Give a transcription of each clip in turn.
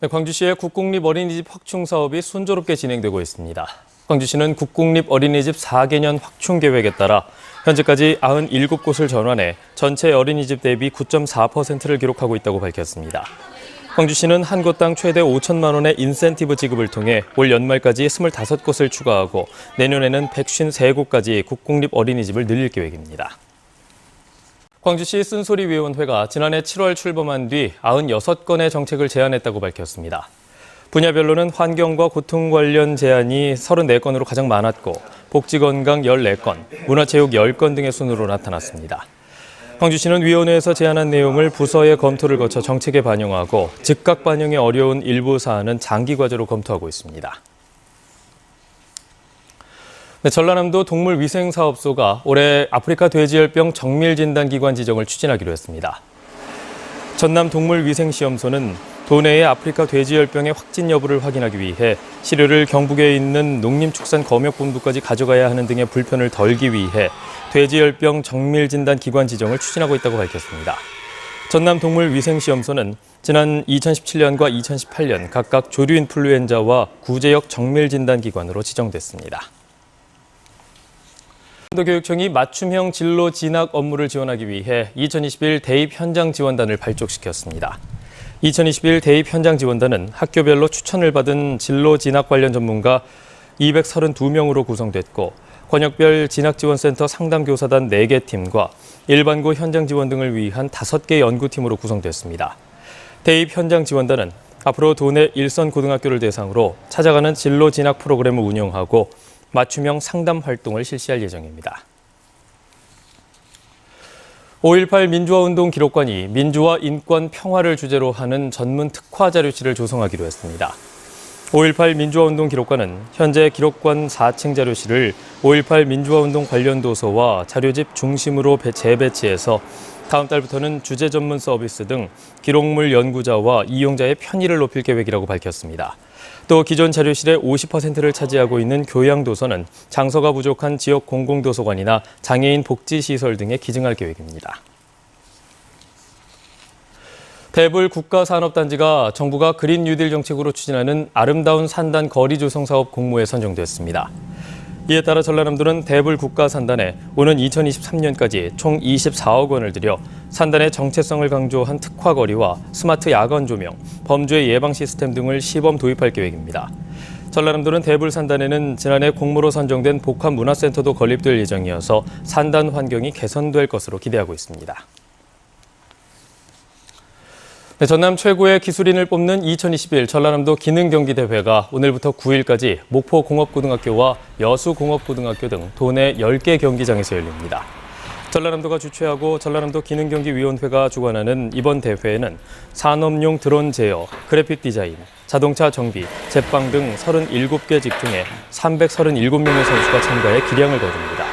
네, 광주시의 국공립 어린이집 확충 사업이 순조롭게 진행되고 있습니다. 광주시는 국공립 어린이집 4개년 확충 계획에 따라 현재까지 97곳을 전환해 전체 어린이집 대비 9.4%를 기록하고 있다고 밝혔습니다. 광주시는 한 곳당 최대 5천만 원의 인센티브 지급을 통해 올 연말까지 25곳을 추가하고 내년에는 153곳까지 국공립 어린이집을 늘릴 계획입니다. 광주시 쓴소리위원회가 지난해 7월 출범한 뒤 96건의 정책을 제안했다고 밝혔습니다. 분야별로는 환경과 고통 관련 제안이 34건으로 가장 많았고 복지건강 14건, 문화체육 10건 등의 순으로 나타났습니다. 광주시는 위원회에서 제안한 내용을 부서의 검토를 거쳐 정책에 반영하고 즉각 반영이 어려운 일부 사안은 장기 과제로 검토하고 있습니다. 네, 전라남도 동물위생사업소가 올해 아프리카 돼지열병 정밀진단기관 지정을 추진하기로 했습니다. 전남 동물위생시험소는 도내의 아프리카 돼지열병의 확진 여부를 확인하기 위해 시료를 경북에 있는 농림축산검역본부까지 가져가야 하는 등의 불편을 덜기 위해 돼지열병 정밀진단기관 지정을 추진하고 있다고 밝혔습니다. 전남 동물위생시험소는 지난 2017년과 2018년 각각 조류인플루엔자와 구제역 정밀진단기관으로 지정됐습니다. 교육청이 맞춤형 진로 진학 업무를 지원하기 위해 2021 대입 현장 지원단을 발족시켰습니다. 2021 대입 현장 지원단은 학교별로 추천을 받은 진로 진학 관련 전문가 232명으로 구성됐고 권역별 진학지원센터 상담교사단 4개 팀과 일반고 현장 지원 등을 위한 5개 연구팀으로 구성됐습니다. 대입 현장 지원단은 앞으로 도내 일선 고등학교를 대상으로 찾아가는 진로 진학 프로그램을 운영하고 맞춤형 상담 활동을 실시할 예정입니다. 5.18 민주화운동 기록관이 민주화 인권 평화를 주제로 하는 전문 특화 자료실을 조성하기로 했습니다. 5.18 민주화운동 기록관은 현재 기록관 4층 자료실을 5.18 민주화운동 관련 도서와 자료집 중심으로 재배치해서 다음 달부터는 주제 전문 서비스 등 기록물 연구자와 이용자의 편의를 높일 계획이라고 밝혔습니다. 또 기존 자료실의 50%를 차지하고 있는 교양도서는 장소가 부족한 지역 공공도서관이나 장애인 복지시설 등에 기증할 계획입니다. 대불 국가산업단지가 정부가 그린 뉴딜 정책으로 추진하는 아름다운 산단 거리 조성 사업 공모에 선정됐습니다. 이에 따라 전라남도는 대불 국가산단에 오는 2023년까지 총 24억 원을 들여 산단의 정체성을 강조한 특화거리와 스마트 야간 조명, 범죄 예방 시스템 등을 시범 도입할 계획입니다. 전라남도는 대불 산단에는 지난해 공모로 선정된 복합 문화센터도 건립될 예정이어서 산단 환경이 개선될 것으로 기대하고 있습니다. 네, 전남 최고의 기술인을 뽑는 2021 전라남도 기능경기대회가 오늘부터 9일까지 목포공업고등학교와 여수공업고등학교 등 도내 10개 경기장에서 열립니다. 전라남도가 주최하고 전라남도 기능경기위원회가 주관하는 이번 대회에는 산업용 드론 제어, 그래픽 디자인, 자동차 정비, 제빵 등 37개 직종에 337명의 선수가 참가해 기량을 거둡니다.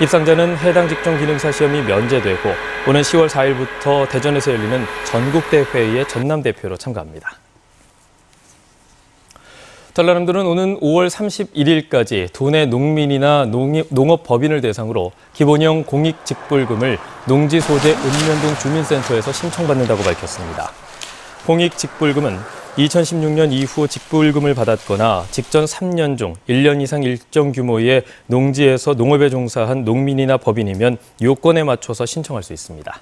입상자는 해당 직종 기능사 시험이 면제되고 오는 10월 4일부터 대전에서 열리는 전국대회의 전남대표로 참가합니다. 전라남도는 오는 5월 31일까지 도내 농민이나 농업 법인을 대상으로 기본형 공익직불금을 농지소재 읍면동 주민센터에서 신청받는다고 밝혔습니다. 공익 직불금은 2016년 이후 직불금을 받았거나 직전 3년 중 1년 이상 일정 규모의 농지에서 농업에 종사한 농민이나 법인이면 요건에 맞춰서 신청할 수 있습니다.